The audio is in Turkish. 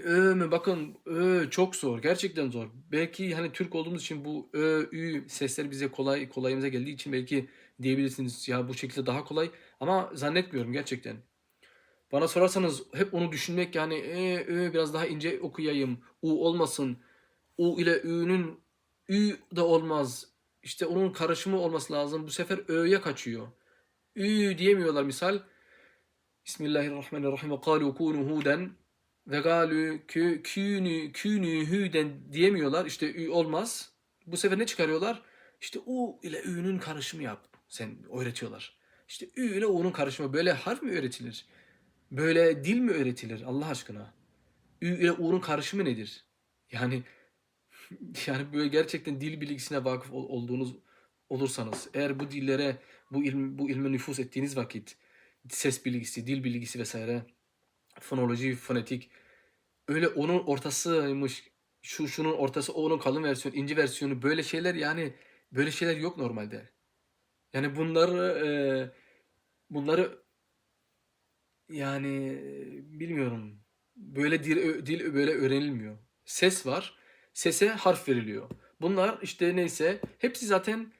Ö mü? Bakın ö çok zor. Gerçekten zor. Belki hani Türk olduğumuz için bu ö, ü sesler bize kolay kolayımıza geldiği için belki diyebilirsiniz ya bu şekilde daha kolay. Ama zannetmiyorum gerçekten. Bana sorarsanız hep onu düşünmek yani e, ö biraz daha ince okuyayım. U olmasın. U ile ü'nün ü de olmaz. İşte onun karışımı olması lazım. Bu sefer ö'ye kaçıyor. Ü diyemiyorlar misal. Bismillahirrahmanirrahim. Kalu kunu huden ve galu kü künü künü hüden diyemiyorlar. İşte ü olmaz. Bu sefer ne çıkarıyorlar? İşte u ile ü'nün karışımı yap. Sen öğretiyorlar. İşte ü ile u'nun karışımı. Böyle harf mi öğretilir? Böyle dil mi öğretilir Allah aşkına? Ü ile u'nun karışımı nedir? Yani yani böyle gerçekten dil bilgisine vakıf ol- olduğunuz olursanız, eğer bu dillere, bu ilm, bu ilme nüfuz ettiğiniz vakit, ses bilgisi, dil bilgisi vesaire, fonoloji, fonetik, öyle onun ortasıymış, şu şunun ortası, onun kalın versiyonu, ince versiyonu, böyle şeyler yani böyle şeyler yok normalde. Yani bunları e, bunları yani e, bilmiyorum. Böyle dil, dil böyle öğrenilmiyor. Ses var. Sese harf veriliyor. Bunlar işte neyse hepsi zaten